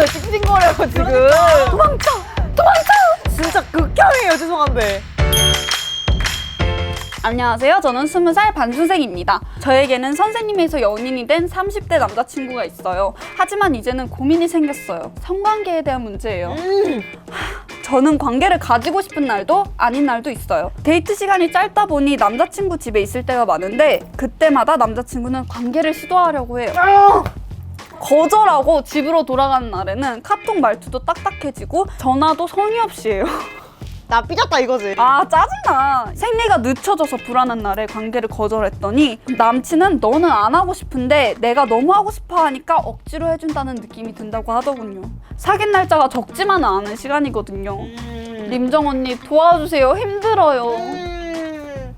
때문에 찡찡거려요 지금. 도망쳐! 도망쳐! 진짜 극혐이에요 죄송한데. 안녕하세요. 저는 20살 반순생입니다. 저에게는 선생님에서 연인이 된 30대 남자친구가 있어요. 하지만 이제는 고민이 생겼어요. 성관계에 대한 문제예요. 저는 관계를 가지고 싶은 날도 아닌 날도 있어요. 데이트 시간이 짧다 보니 남자친구 집에 있을 때가 많은데 그때마다 남자친구는 관계를 시도하려고 해요. 거절하고 집으로 돌아가는 날에는 카톡 말투도 딱딱해지고 전화도 성의 없이 해요. 나 삐졌다 이거지. 아 짜증나 생리가 늦춰져서 불안한 날에 관계를 거절했더니 남친은 너는 안 하고 싶은데 내가 너무 하고 싶어 하니까 억지로 해준다는 느낌이 든다고 하더군요 사귄 날짜가 적지만은 않은 시간이거든요 음. 림정 언니 도와주세요 힘들어요 음.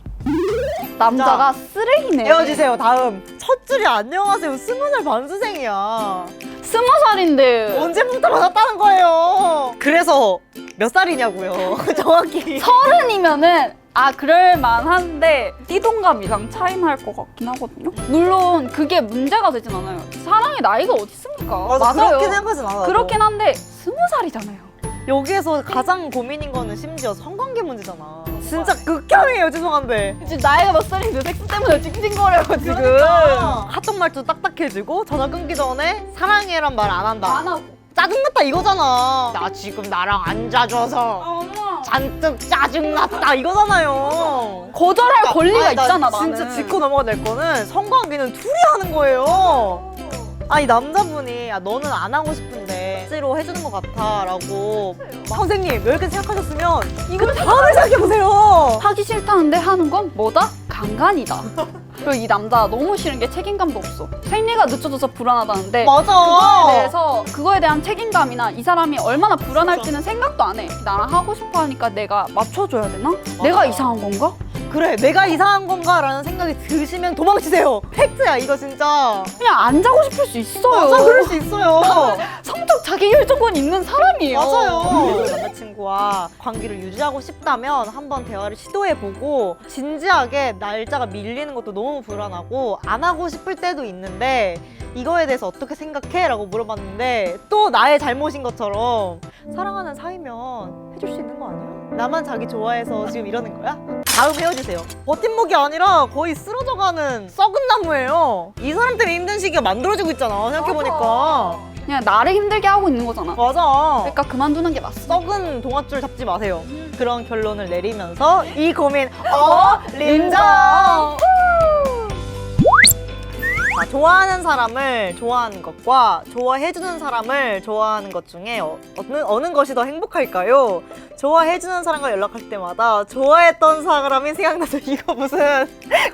남자가 쓰레기네 헤어지세요 다음. 첫 줄이 안녕하세요 스무 살 반수생이야. 스무 살인데 언제부터 만났다는 거예요? 그래서 몇 살이냐고요? 정확히. 서른이면은 아 그럴만한데 띠동갑 이상 차이 날 것 같긴 하거든요 물론 그게 문제가 되진 않아요 사랑의 나이가 어디 있습니까 맞아, 그렇게 생각하진 않아. 그렇긴 한데 스무 살이잖아요. 여기에서 가장 고민인 거는 심지어 성관계 문제잖아. 진짜 극혐이에요 죄송한데. 지금 나이가 몇 살인데 섹스 때문에 찡찡거려요 지금. 그러니까 카톡 말투 딱딱해지고 전화 끊기 전에 사랑해란 말 안 한다. 안 하고. 짜증났다 이거잖아. 나 지금 나랑 안 자줘서 어머. 잔뜩 짜증났다 이거잖아요. 거절할 권리가 아니, 나 있잖아 진짜 나는. 짚고 넘어가야 될 거는 성관계는 둘이 하는 거예요. 아니 남자분이 아, 너는 안 하고 싶은데 억지로 해주는 것 같아라고 선생님 이렇게 생각하셨으면 이거 다음에 생각해보세요. 하기 싫다는데 하는 건 뭐다? 강간이다. 그리고 이 남자 너무 싫은 게 책임감도 없어. 생리가 늦춰져서 불안하다는데 맞아. 그거에 대해서 그거에 대한 책임감이나 이 사람이 얼마나 불안할지는 생각도 안 해. 나랑 하고 싶어 하니까 내가 맞춰줘야 되나? 내가 이상한 건가? 그래 내가 이상한 건가라는 생각이 드시면 도망치세요. 팩트야 이거 진짜. 그냥 안 자고 싶을 수 있어요. 맞아 그럴 수 있어요. 성적 자기 결정권 있는 사람이에요. 맞아요. 남자친구와 관계를 유지하고 싶다면 한번 대화를 시도해보고 진지하게 날짜가 밀리는 것도 너무 불안하고 안 하고 싶을 때도 있는데 이거에 대해서 어떻게 생각해? 라고 물어봤는데 또 나의 잘못인 것처럼 사랑하는 사이면 해줄 수 있는 거 아니야? 나만 자기 좋아해서 지금 이러는 거야? 다음 헤어지세요. 버팀목이 아니라 거의 쓰러져가는 썩은 나무예요. 이 사람 때문에 힘든 시기가 만들어지고 있잖아. 생각해보니까. 그냥 나를 힘들게 하고 있는 거잖아. 맞아. 그러니까 그만두는 게 맞어. 썩은 동아줄 잡지 마세요. 그런 결론을 내리면서 이 고민 어 림정. 자, 좋아하는 사람을 좋아하는 것과 좋아해주는 사람을 좋아하는 것 중에 어, 어느, 어느 것이 더 행복할까요? 좋아해주는 사람과 연락할 때마다 좋아했던 사람이 생각나서 이거 무슨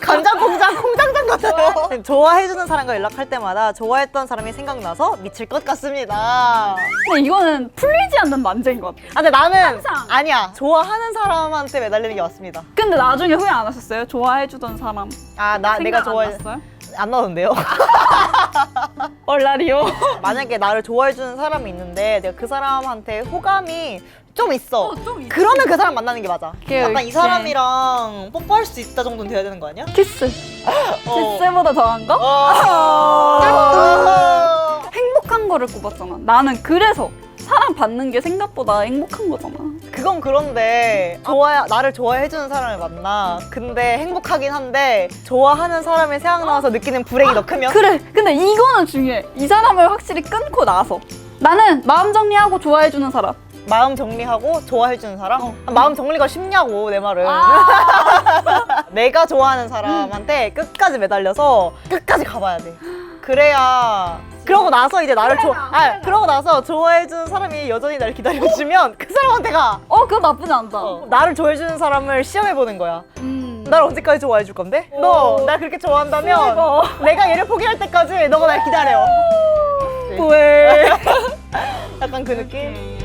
간장 공장 공장장 같아요. 좋아해주는 사람과 연락할 때마다 좋아했던 사람이 생각나서 미칠 것 같습니다. 근데 이거는 풀리지 않는 만재인 것 같아. 아, 근데 나는 항상. 아니야. 좋아하는 사람한테 매달리는 게 맞습니다. 근데 나중에 후회 안 하셨어요? 좋아해주던 사람. 아, 나 내가 생각 좋아해 안 났어요? 안 나던데요. 얼라리요. 만약에 나를 좋아해 주는 사람이 있는데 내가 그 사람한테 호감이 좀 있어. 좀 있- 그러면 그 사람 만나는 게 맞아. 그게 약간 이 사람이랑 뽀뽀할 수 있다 정도는 돼야 되는 거 아니야? 키스. 어. 키스보다 더한 거? 어. 행복한 거를 꼽았잖아. 나는 그래서 사랑 받는 게 생각보다 행복한 거잖아. 그건 그런데 좋아 나를 좋아해 주는 사람을 만나. 근데 행복하긴 한데 좋아하는 사람이 생각나서 느끼는 불행이 더 크면 그래. 근데 이거는 중요해. 이 사람을 확실히 끊고 나서. 나는 마음 정리하고 좋아해주는 사람. 마음 정리하고 좋아해 주는 사람? 어. 마음 정리가 쉽냐고 내 말은. 아. 내가 좋아하는 사람한테 끝까지 매달려서 끝까지 가봐야 돼. 그래야. 그러고 나서 이제 나를 좋아, 아, 그러고 나서 좋아해주는 사람이 여전히 날 기다려주면 그 사람한테 가. 어, 그거 나쁘지 않다. 어, 나를 좋아해주는 사람을 시험해보는 거야. 음. 날 언제까지 좋아해줄 건데? 오. 너날 그렇게 좋아한다면. 내가 얘를 포기할 때까지 너가 날 기다려. 왜? 약간 그 느낌?